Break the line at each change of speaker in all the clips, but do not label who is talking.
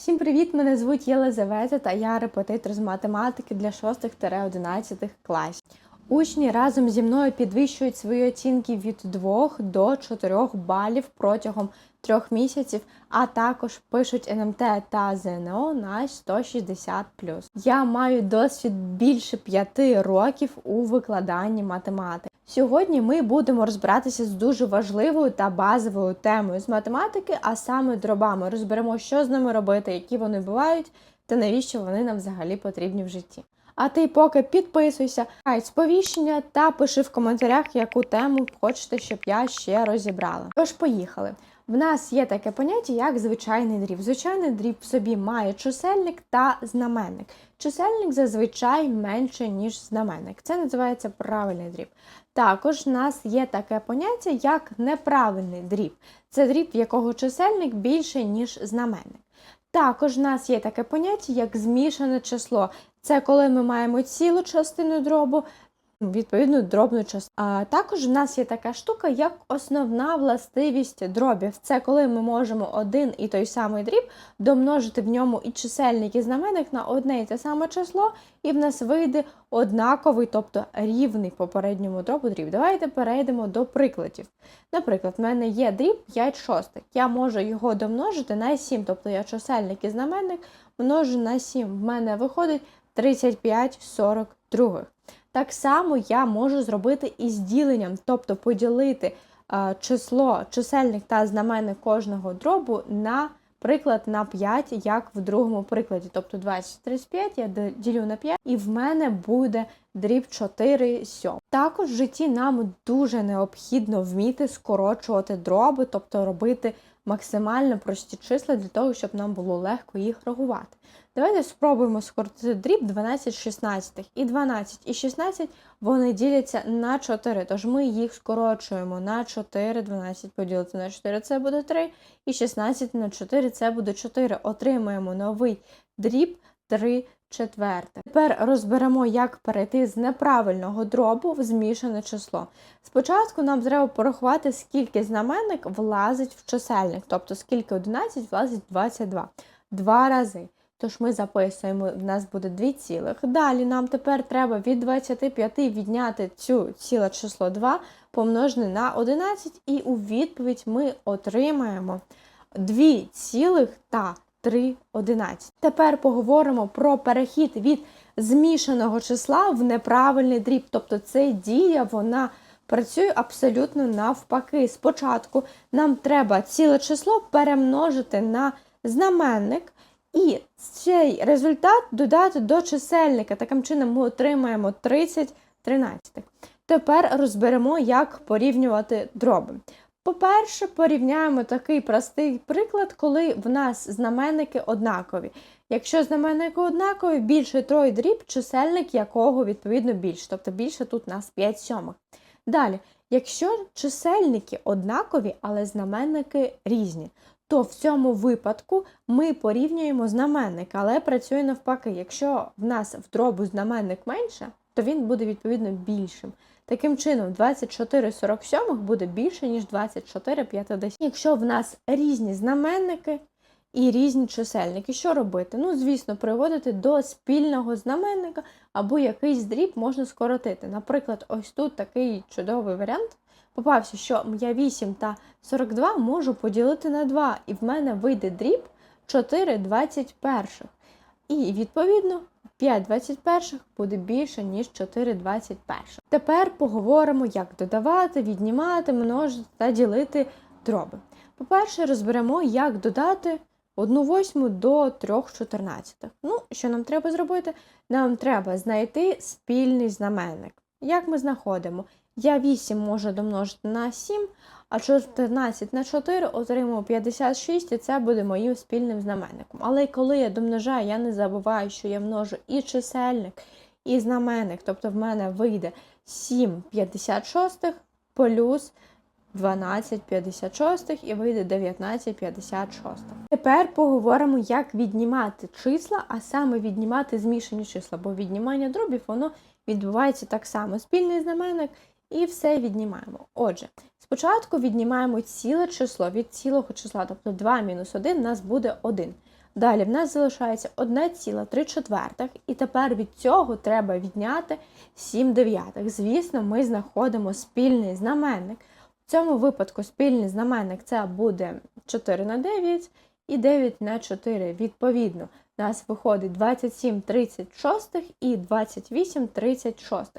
Всім привіт! Мене звуть Єлизавета та я репетитор з математики для 6-11 класів. Учні разом зі мною підвищують свої оцінки від 2 до 4 балів протягом 3 місяців, а також пишуть НМТ та ЗНО на 160 Я маю досвід більше 5 років у викладанні математики. Сьогодні ми будемо розбиратися з дуже важливою та базовою темою з математики, а саме дробами. Розберемо, що з ними робити, які вони бувають, та навіщо вони нам взагалі потрібні в житті. А ти поки підписуйся, хай сповіщення та пиши в коментарях, яку тему хочете, щоб я ще розібрала. Тож, поїхали. В нас є таке поняття, як звичайний дріб. Звичайний дріб в собі має чисельник та знаменник. Чисельник зазвичай менше, ніж знаменник. Це називається правильний дріб. Також в нас є таке поняття, як неправильний дріб. Це дріб, в якого чисельник більше, ніж знаменник. Також в нас є таке поняття, як змішане число. Це коли ми маємо цілу частину дробу, відповідно дробну частину. А також в нас є така штука, як основна властивість дробів. Це коли ми можемо один і той самий дріб домножити в ньому і чисельник, і знаменник на одне і те саме число, і в нас вийде однаковий, тобто рівний попередньому дробу дріб. Давайте перейдемо до прикладів. Наприклад, в мене є дріб 5 шостих. Я можу його домножити на 7, тобто я чисельник і знаменник множу на 7. В мене виходить 35 42. Так само я можу зробити і з діленням, тобто поділити е, число, чисельник та знаменник кожного дробу на приклад на 5, як в другому прикладі. Тобто 20 35 я ділю на 5, і в мене буде дріб 4 сьом. Також в житті нам дуже необхідно вміти скорочувати дроби, тобто робити максимально прості числа для того, щоб нам було легко їх рахувати. Давайте спробуємо скоротити дріб 12 16. І 12 і 16 вони діляться на 4, тож ми їх скорочуємо на 4, 12 поділити на 4 це буде 3, і 16 на 4 це буде 4. Отримаємо новий дріб 3 четверте. Тепер розберемо, як перейти з неправильного дробу в змішане число. Спочатку нам треба порахувати, скільки знаменник влазить в чисельник, тобто скільки 11 влазить 22. Два рази. Тож ми записуємо, в нас буде 2 цілих. Далі нам тепер треба від 25 відняти цю ціле число 2 помножене на 11, і у відповідь ми отримаємо 2 цілих та 3 11. Тепер поговоримо про перехід від змішаного числа в неправильний дріб. Тобто ця дія, вона працює абсолютно навпаки. Спочатку нам треба ціле число перемножити на знаменник. І цей результат додати до чисельника. Таким чином ми отримаємо 30 13. Тепер розберемо, як порівнювати дроби. По-перше, порівняємо такий простий приклад, коли в нас знаменники однакові. Якщо знаменники однакові, більше трой дріб, чисельник якого відповідно більше, тобто більше тут у нас 5 сьомих. Далі, якщо чисельники однакові, але знаменники різні, то в цьому випадку ми порівнюємо знаменник, але працює навпаки. Якщо в нас в дробу знаменник менше, то він буде відповідно більшим. Таким чином, 24 47 буде більше, ніж 24 50. Якщо в нас різні знаменники і різні чисельники, що робити? Ну, звісно, приводити до спільного знаменника або якийсь дріб можна скоротити. Наприклад, ось тут такий чудовий варіант. Попався, що я 8 та 42 можу поділити на 2, і в мене вийде дріб 4 21. І, відповідно, 5 21 буде більше, ніж 4 21. Тепер поговоримо, як додавати, віднімати, множити та ділити дроби. По-перше, розберемо, як додати 1 восьму до 3 14. Ну, що нам треба зробити? Нам треба знайти спільний знаменник. Як ми знаходимо? Я 8 можу домножити на 7, а 14 на 4 отримую 56, і це буде моїм спільним знаменником. Але коли я домножаю, я не забуваю, що я множу і чисельник, і знаменник. Тобто в мене вийде 7 56 плюс 12 56 і вийде 19 56. Тепер поговоримо, як віднімати числа, а саме віднімати змішані числа, бо віднімання дробів воно відбувається так само. Спільний знаменник і все віднімаємо. Отже, спочатку віднімаємо ціле число від цілого числа, тобто 2 мінус 1 у нас буде 1. Далі в нас залишається 1,3 четвертих, і тепер від цього треба відняти 7 дев'ятих. Звісно, ми знаходимо спільний знаменник. В цьому випадку спільний знаменник це буде 4 на 9 і 9 на 4. Відповідно, у нас виходить 27 36 і 28 36.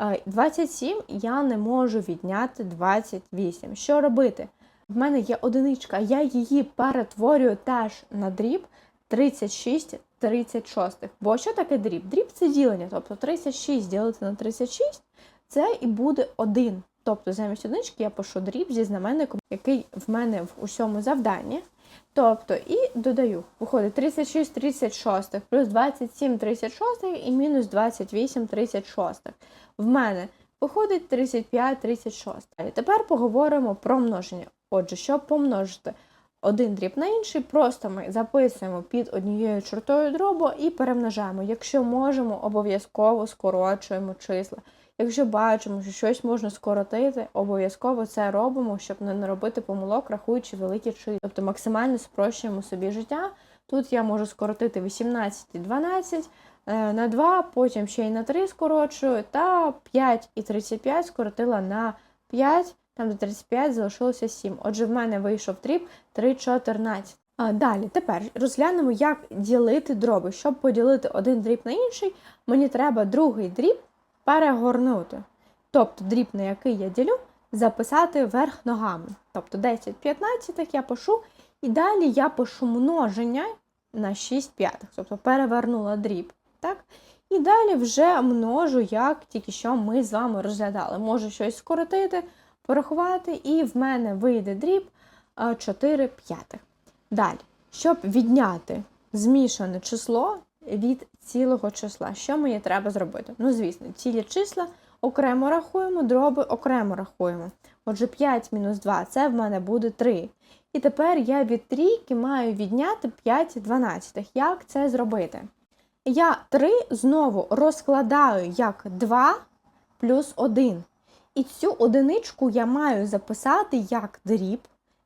Е, 27 я не можу відняти 28. Що робити? В мене є одиничка, я її перетворюю теж на дріб 36 36. Бо що таке дріб? Дріб це ділення, тобто 36 ділити на 36 це і буде 1. Тобто замість одинички я пишу дріб зі знаменником, який в мене в усьому завданні. Тобто і додаю, виходить 36 36 плюс 27 36 і мінус 28 36. В мене виходить 35 36. Тепер поговоримо про множення. Отже, щоб помножити один дріб на інший, просто ми записуємо під однією чортою дробу і перемножаємо. Якщо можемо, обов'язково скорочуємо числа. Якщо бачимо, що щось можна скоротити, обов'язково це робимо, щоб не наробити помилок, рахуючи великі числа. Тобто максимально спрощуємо собі життя. Тут я можу скоротити 18 і 12 е, на 2, потім ще й на 3 скорочую, та 5 і 35 скоротила на 5, там до 35 залишилося 7. Отже, в мене вийшов дріб 3,14. А далі, тепер розглянемо, як ділити дроби. Щоб поділити один дріб на інший, мені треба другий дріб перегорнути. Тобто дріб, на який я ділю, записати вверх ногами. Тобто 10 15 я пишу, і далі я пишу множення на 6 п'ятих. Тобто перевернула дріб. Так? І далі вже множу, як тільки що ми з вами розглядали. Можу щось скоротити, порахувати, і в мене вийде дріб 4 п'ятих. Далі, щоб відняти змішане число від цілого числа, що мені треба зробити? Ну, звісно, цілі числа окремо рахуємо, дроби окремо рахуємо. Отже, 5 мінус 2 це в мене буде 3. І тепер я від трійки маю відняти 5 дванадцятих. Як це зробити? Я 3 знову розкладаю як 2 плюс 1. І цю одиничку я маю записати як дріб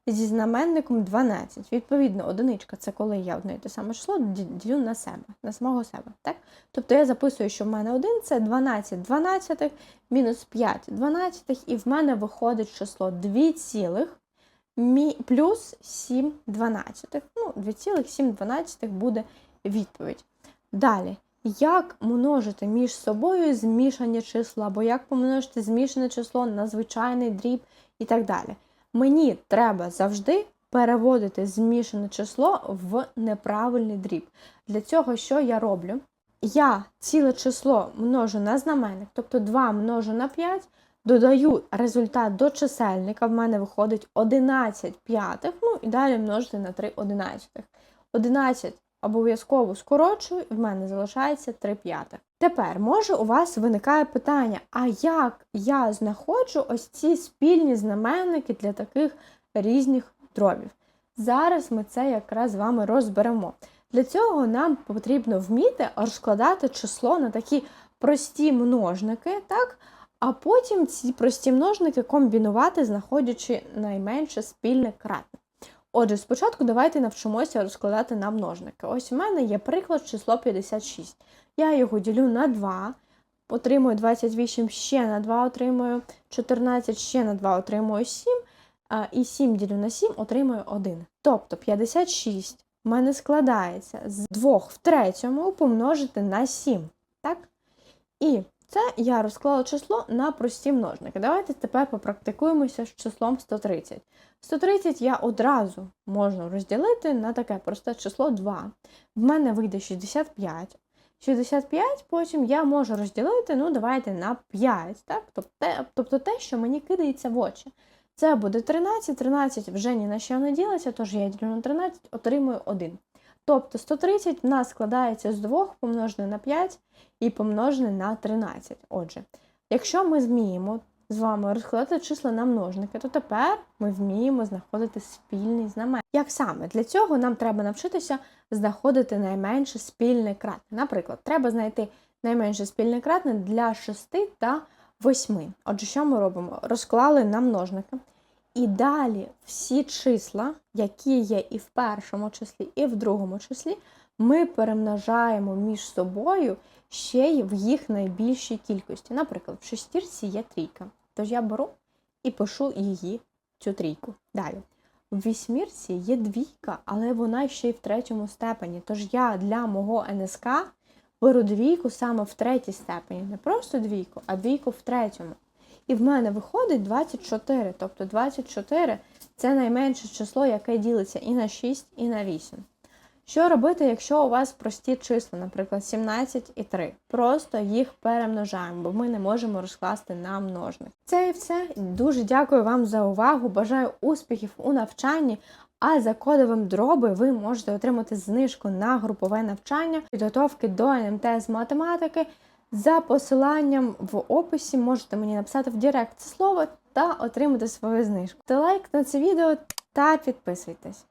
зі знаменником 12. Відповідно, одиничка це коли я одне і те саме число ділю на себе, на самого себе. Так? Тобто я записую, що в мене 1 це 12 12, мінус 5 12, і в мене виходить число 2 цілих плюс 7 12. Ну, 2,7 12 буде відповідь. Далі. Як множити між собою змішані числа, або як помножити змішане число на звичайний дріб і так далі. Мені треба завжди переводити змішане число в неправильний дріб. Для цього, що я роблю? Я ціле число множу на знаменник, тобто 2 множу на 5, додаю результат до чисельника, в мене виходить 11 п'ятих, ну і далі множити на 3 одинадцятих. 11 обов'язково скорочую, і в мене залишається 3 п'ятих. Тепер, може, у вас виникає питання: а як я знаходжу ось ці спільні знаменники для таких різних дробів? Зараз ми це якраз з вами розберемо. Для цього нам потрібно вміти розкладати число на такі прості множники, так? а потім ці прості множники комбінувати, знаходячи найменше спільне кратне. Отже, спочатку давайте навчимося розкладати на множники. Ось у мене є приклад число 56. Я його ділю на 2, отримую 28 ще на 2, отримую 14 ще на 2, отримую 7, і 7 ділю на 7, отримую 1. Тобто 56 в мене складається з 2 в третьому помножити на 7. Так? І це я розклала число на прості множники. Давайте тепер попрактикуємося з числом 130. 130 я одразу можу розділити на таке просте число 2. В мене вийде 65. 65 потім я можу розділити, ну, давайте на 5. так? Тобто те, що мені кидається в очі. Це буде 13, 13 вже ні на що не ділиться, тож я ділю на 13, отримую 1. Тобто 130 в нас складається з 2 помножене на 5 і помножене на 13. Отже, якщо ми зміємо з вами розкладати числа на множники, то тепер ми вміємо знаходити спільний знаменник. Як саме? Для цього нам треба навчитися знаходити найменше спільне кратне. Наприклад, треба знайти найменше спільне кратне для 6 та 8. Отже, що ми робимо? Розклали на множники. І далі всі числа, які є і в першому числі, і в другому числі, ми перемножаємо між собою ще й в їх найбільшій кількості. Наприклад, в шестірці є трійка. Тож я беру і пишу її, цю трійку. Далі. В вісьмірці є двійка, але вона ще й в третьому степені. Тож я для мого НСК беру двійку саме в третій степені. Не просто двійку, а двійку в третьому. І в мене виходить 24. Тобто 24 це найменше число, яке ділиться і на 6, і на 8. Що робити, якщо у вас прості числа, наприклад, 17 і 3? Просто їх перемножаємо, бо ми не можемо розкласти на множник. Це і все. Дуже дякую вам за увагу. Бажаю успіхів у навчанні. А за кодовим дроби ви можете отримати знижку на групове навчання, підготовки до НМТ з математики. За посиланням в описі можете мені написати в Директ слово та отримати свою знижку. Та лайк на це відео та підписуйтесь.